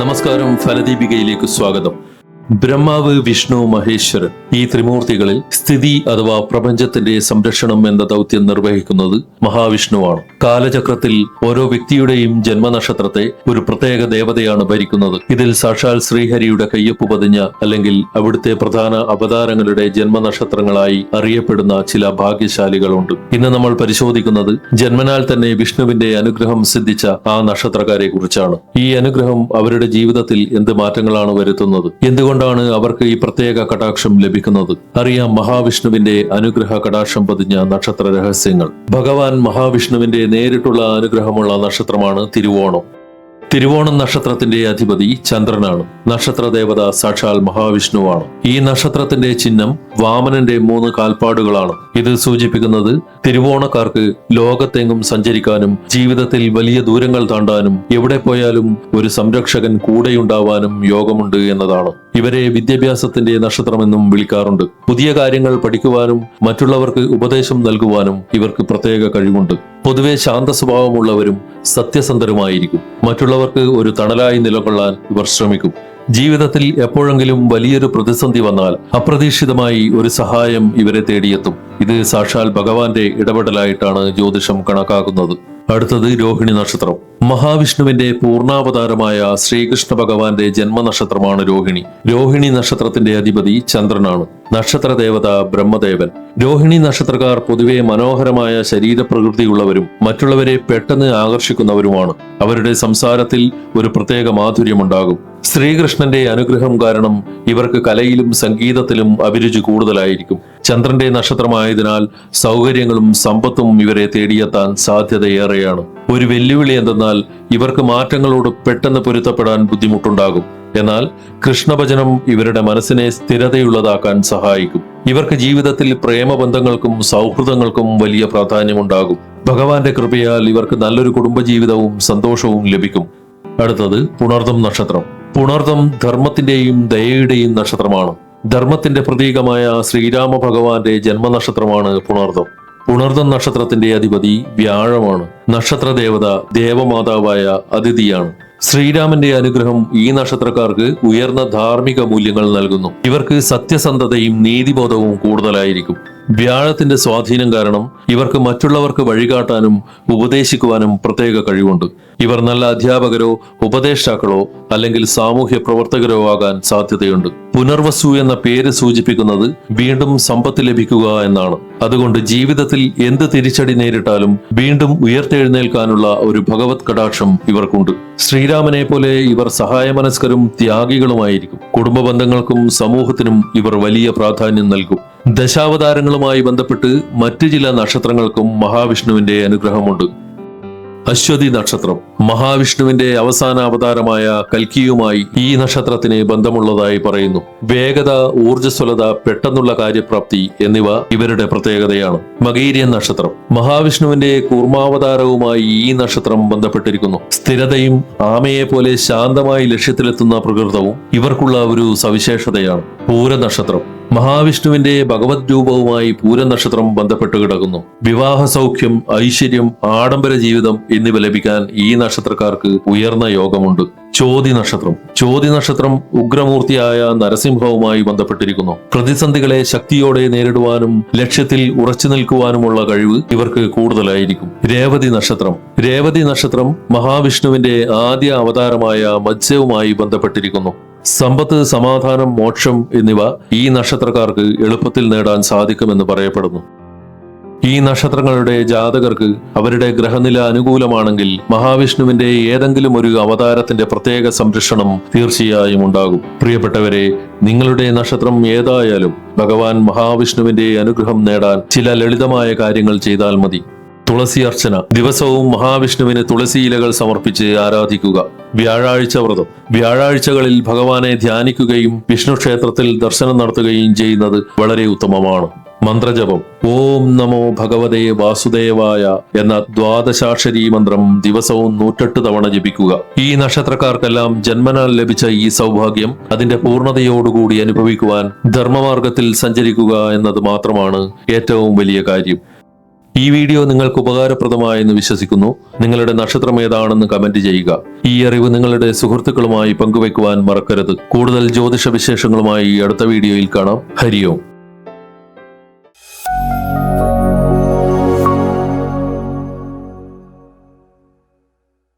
നമസ്കാരം ഫലദീപികയിലേക്ക് സ്വാഗതം. ബ്രഹ്മാവ് വിഷ്ണു മഹേശ്വരൻ ഈ ത്രിമൂർത്തികളിൽ സ്ഥിതി അഥവാ പ്രപഞ്ചത്തിന്റെ സംരക്ഷണം എന്ന ദൗത്യം നിർവഹിക്കുന്നത് മഹാവിഷ്ണുവാണ്. കാലചക്രത്തിൽ ഓരോ വ്യക്തിയുടെയും ജന്മനക്ഷത്രത്തെ ഒരു പ്രത്യേക ദേവതയാണ് ഭരിക്കുന്നത്. ഇതിൽ സാക്ഷാൽ ശ്രീഹരിയുടെ കയ്യൊപ്പ് പതിഞ്ഞ അല്ലെങ്കിൽ അവിടുത്തെ പ്രധാന അവതാരങ്ങളുടെ ജന്മനക്ഷത്രങ്ങളായി അറിയപ്പെടുന്ന ചില ഭാഗ്യശാലികളുണ്ട്. ഇന്ന് നമ്മൾ പരിശോധിക്കുന്നത് ജന്മനാൽ തന്നെ വിഷ്ണുവിന്റെ അനുഗ്രഹം സിദ്ധിച്ച ആ നക്ഷത്രക്കാരെ കുറിച്ചാണ് ഈ അനുഗ്രഹം അവരുടെ ജീവിതത്തിൽ എന്ത് മാറ്റങ്ങളാണ് വരുത്തുന്നത്? എന്തുകൊണ്ടാണ് അവർക്ക് ഈ പ്രത്യേക കടാക്ഷം ലഭിക്കുന്നത്. അറിയാം മഹാവിഷ്ണുവിന്റെ അനുഗ്രഹ കടാക്ഷം പതിഞ്ഞ നക്ഷത്ര രഹസ്യങ്ങൾ. ഭഗവാൻ മഹാവിഷ്ണുവിന്റെ നേരിട്ടുള്ള അനുഗ്രഹമുള്ള നക്ഷത്രമാണ് തിരുവോണം. തിരുവോണം നക്ഷത്രത്തിന്റെ അധിപതി ചന്ദ്രനാണ്. നക്ഷത്ര ദേവത സാക്ഷാൽ മഹാവിഷ്ണുവാണ്. ഈ നക്ഷത്രത്തിന്റെ ചിഹ്നം വാമനന്റെ മൂന്ന് കാൽപ്പാടുകളാണ്. ഇത് സൂചിപ്പിക്കുന്നത് തിരുവോണക്കാർക്ക് ലോകത്തെങ്ങും സഞ്ചരിക്കാനും ജീവിതത്തിൽ വലിയ ദൂരങ്ങൾ താണ്ടാനും എവിടെ പോയാലും ഒരു സംരക്ഷകൻ കൂടെയുണ്ടാവാനും യോഗമുണ്ട് എന്നതാണ്. ഇവരെ വിദ്യാഭ്യാസത്തിന്റെ നക്ഷത്രമെന്നും വിളിക്കാറുണ്ട്. പുതിയ കാര്യങ്ങൾ പഠിക്കുവാനും മറ്റുള്ളവർക്ക് ഉപദേശം നൽകുവാനും ഇവർക്ക് പ്രത്യേക കഴിവുണ്ട്. പൊതുവെ ശാന്ത സ്വഭാവമുള്ളവരും സത്യസന്ധരുമായിരിക്കും. മറ്റുള്ളവർക്ക് ഒരു തണലായി നിലകൊള്ളാൻ ഇവർ ശ്രമിക്കും. ജീവിതത്തിൽ എപ്പോഴെങ്കിലും വലിയൊരു പ്രതിസന്ധി വന്നാൽ അപ്രതീക്ഷിതമായി ഒരു സഹായം ഇവരെ തേടിയെത്തും. ഇത് സാക്ഷാൽ ഭഗവാന്റെ ഇടപെടലായിട്ടാണ് ജ്യോതിഷം കണക്കാക്കുന്നത്. അടുത്തത് രോഹിണി നക്ഷത്രം. മഹാവിഷ്ണുവിന്റെ പൂർണാവതാരമായ ശ്രീകൃഷ്ണ ഭഗവാന്റെ ജന്മനക്ഷത്രമാണ് രോഹിണി. രോഹിണി നക്ഷത്രത്തിന്റെ അധിപതി ചന്ദ്രനാണ്. നക്ഷത്ര ദേവത ബ്രഹ്മദേവൻ. രോഹിണി നക്ഷത്രക്കാർ പൊതുവെ മനോഹരമായ ശരീരപ്രകൃതിയുള്ളവരും മറ്റുള്ളവരെ പെട്ടെന്ന് ആകർഷിക്കുന്നവരുമാണ്. അവരുടെ സംസാരത്തിൽ ഒരു പ്രത്യേക മാധുര്യമുണ്ടാകും. ശ്രീകൃഷ്ണന്റെ അനുഗ്രഹം കാരണം ഇവർക്ക് കലയിലും സംഗീതത്തിലും അഭിരുചി കൂടുതലായിരിക്കും. ചന്ദ്രന്റെ നക്ഷത്രമായതിനാൽ സൗകര്യങ്ങളും സമ്പത്തും ഇവരെ തേടിയെത്താൻ സാധ്യതയേറെയാണ്. ഒരു വെല്ലുവിളി എന്തെന്നാൽ ഇവർക്ക് മാറ്റങ്ങളോട് പെട്ടെന്ന് പൊരുത്തപ്പെടാൻ ബുദ്ധിമുട്ടുണ്ടാകും. എന്നാൽ കൃഷ്ണഭജനം ഇവരുടെ മനസ്സിനെ സ്ഥിരതയുള്ളതാക്കാൻ സഹായിക്കും. ഇവർക്ക് ജീവിതത്തിൽ പ്രേമബന്ധങ്ങൾക്കും സൗഹൃദങ്ങൾക്കും വലിയ പ്രാധാന്യമുണ്ടാകും. ഭഗവാന്റെ കൃപയാൽ ഇവർക്ക് നല്ലൊരു കുടുംബജീവിതവും സന്തോഷവും ലഭിക്കും. അടുത്തത് പുണർദം നക്ഷത്രം. പുണർദം ധർമ്മത്തിന്റെയും ദയയുടെയും നക്ഷത്രമാണ്. ധർമ്മത്തിന്റെ പ്രതീകമായ ശ്രീരാമ ഭഗവാന്റെ ജന്മനക്ഷത്രമാണ് പുണർദം. പുണർദം നക്ഷത്രത്തിന്റെ അധിപതി വ്യാഴമാണ്. നക്ഷത്ര ദേവത ദേവമാതാവായ അതിഥിയാണ്. ശ്രീരാമന്റെ അനുഗ്രഹം ഈ നക്ഷത്രക്കാർക്ക് ഉയർന്ന ധാർമ്മിക മൂല്യങ്ങൾ നൽകുന്നു. ഇവർക്ക് സത്യസന്ധതയും നീതിബോധവും കൂടുതലായിരിക്കും. വ്യാഴത്തിന്റെ സ്വാധീനം കാരണം ഇവർക്ക് മറ്റുള്ളവർക്ക് വഴികാട്ടാനും ഉപദേശിക്കുവാനും പ്രത്യേക കഴിവുണ്ട്. ഇവർ നല്ല അധ്യാപകരോ ഉപദേഷ്ടാക്കളോ അല്ലെങ്കിൽ സാമൂഹ്യ പ്രവർത്തകരോ ആകാൻ സാധ്യതയുണ്ട്. പുനർവസു എന്ന പേര് സൂചിപ്പിക്കുന്നത് വീണ്ടും സമ്പത്ത് ലഭിക്കുക എന്നാണ്. അതുകൊണ്ട് ജീവിതത്തിൽ എന്ത് തിരിച്ചടി നേരിട്ടാലും വീണ്ടും ഉയർത്തെഴുന്നേൽക്കാനുള്ള ഒരു ഭഗവത് കടാക്ഷം ഇവർക്കുണ്ട്. ശ്രീരാമനെ പോലെ ഇവർ സഹായമനസ്കരും ത്യാഗികളുമായിരിക്കും. കുടുംബ ബന്ധങ്ങൾക്കും സമൂഹത്തിനും ഇവർ വലിയ പ്രാധാന്യം നൽകും. ദശാവതാരങ്ങളുമായി ബന്ധപ്പെട്ട് മറ്റു ചില നക്ഷത്രങ്ങൾക്കും മഹാവിഷ്ണുവിന്റെ അനുഗ്രഹമുണ്ട്. അശ്വതി നക്ഷത്രം മഹാവിഷ്ണുവിന്റെ അവസാന അവതാരമായ കൽക്കിയുമായി ഈ നക്ഷത്രത്തിന് ബന്ധമുള്ളതായി പറയുന്നു. വേഗത ഊർജസ്വലത പെട്ടെന്നുള്ള കാര്യപ്രാപ്തി എന്നിവ ഇവരുടെ പ്രത്യേകതയാണ്. മകീരിയൻ നക്ഷത്രം മഹാവിഷ്ണുവിന്റെ കൂർമാവതാരവുമായി ഈ നക്ഷത്രം ബന്ധപ്പെട്ടിരിക്കുന്നു. സ്ഥിരതയും ആമയെ പോലെ ശാന്തമായി ലക്ഷ്യത്തിലെത്തുന്ന പ്രകൃതവും ഇവർക്കുള്ള ഒരു സവിശേഷതയാണ് പൂര നക്ഷത്രം മഹാവിഷ്ണുവിന്റെ ഭഗവത് രൂപവുമായി പൂരനക്ഷത്രം ബന്ധപ്പെട്ട് കിടക്കുന്നു. വിവാഹ സൗഖ്യം ഐശ്വര്യം ആഡംബര ജീവിതം എന്നിവ ലഭിക്കാൻ ഈ നക്ഷത്രക്കാർക്ക് ഉയർന്ന യോഗമുണ്ട്. ചോതി നക്ഷത്രം. ചോതി നക്ഷത്രം ഉഗ്രമൂർത്തിയായ നരസിംഹവുമായി ബന്ധപ്പെട്ടിരിക്കുന്നു. പ്രതിസന്ധികളെ ശക്തിയോടെ നേരിടുവാനും ലക്ഷ്യത്തിൽ ഉറച്ചു നിൽക്കുവാനുമുള്ള കഴിവ് ഇവർക്ക് കൂടുതലായിരിക്കും. രേവതി നക്ഷത്രം. രേവതി നക്ഷത്രം മഹാവിഷ്ണുവിന്റെ ആദ്യ അവതാരമായ മത്സ്യവുമായി ബന്ധപ്പെട്ടിരിക്കുന്നു. സമ്പത്ത് സമാധാനം മോക്ഷം എന്നിവ ഈ നക്ഷത്രക്കാർക്ക് എളുപ്പത്തിൽ നേടാൻ സാധിക്കുമെന്ന് പറയപ്പെടുന്നു. ഈ നക്ഷത്രങ്ങളുടെ ജാതകർക്ക് അവരുടെ ഗ്രഹനില അനുകൂലമാണെങ്കിൽ മഹാവിഷ്ണുവിന്റെ ഏതെങ്കിലും ഒരു അവതാരത്തിന്റെ പ്രത്യേക സംരക്ഷണം തീർച്ചയായും ഉണ്ടാകും. പ്രിയപ്പെട്ടവരെ നിങ്ങളുടെ നക്ഷത്രം ഏതായാലും ഭഗവാൻ മഹാവിഷ്ണുവിന്റെ അനുഗ്രഹം നേടാൻ ചില ലളിതമായ കാര്യങ്ങൾ ചെയ്താൽ മതി. തുളസി അർച്ചന. ദിവസവും മഹാവിഷ്ണുവിന് തുളസി ഇലകൾ സമർപ്പിച്ച് ആരാധിക്കുക. വ്യാഴാഴ്ച വ്രതം. വ്യാഴാഴ്ചകളിൽ ഭഗവാനെ ധ്യാനിക്കുകയും വിഷ്ണു ക്ഷേത്രത്തിൽ ദർശനം നടത്തുകയും ചെയ്യുന്നത് വളരെ ഉത്തമമാണ്. മന്ത്രജപം. ഓം നമോ ഭഗവതേ വാസുദേവായ എന്ന ദ്വാദശാക്ഷരീ മന്ത്രം ദിവസവും നൂറ്റെട്ട് തവണ ജപിക്കുക. ഈ നക്ഷത്രക്കാർക്കെല്ലാം ജന്മനാൽ ലഭിച്ച ഈ സൗഭാഗ്യം അതിന്റെ പൂർണതയോടുകൂടി അനുഭവിക്കുവാൻ ധർമ്മമാർഗത്തിൽ സഞ്ചരിക്കുക എന്നത് മാത്രമാണ് ഏറ്റവും വലിയ കാര്യം. ഈ വീഡിയോ നിങ്ങൾക്ക് ഉപകാരപ്രദമായെന്ന് വിശ്വസിക്കുന്നു. നിങ്ങളുടെ നക്ഷത്രം ഏതാണെന്ന് കമന്റ് ചെയ്യുക. ഈ അറിവ് നിങ്ങളുടെ സുഹൃത്തുക്കളുമായി പങ്കുവെക്കുവാൻ മറക്കരുത്. കൂടുതൽ ജ്യോതിഷ വിശേഷങ്ങളുമായി അടുത്ത വീഡിയോയിൽ കാണാം. ഹരിയോം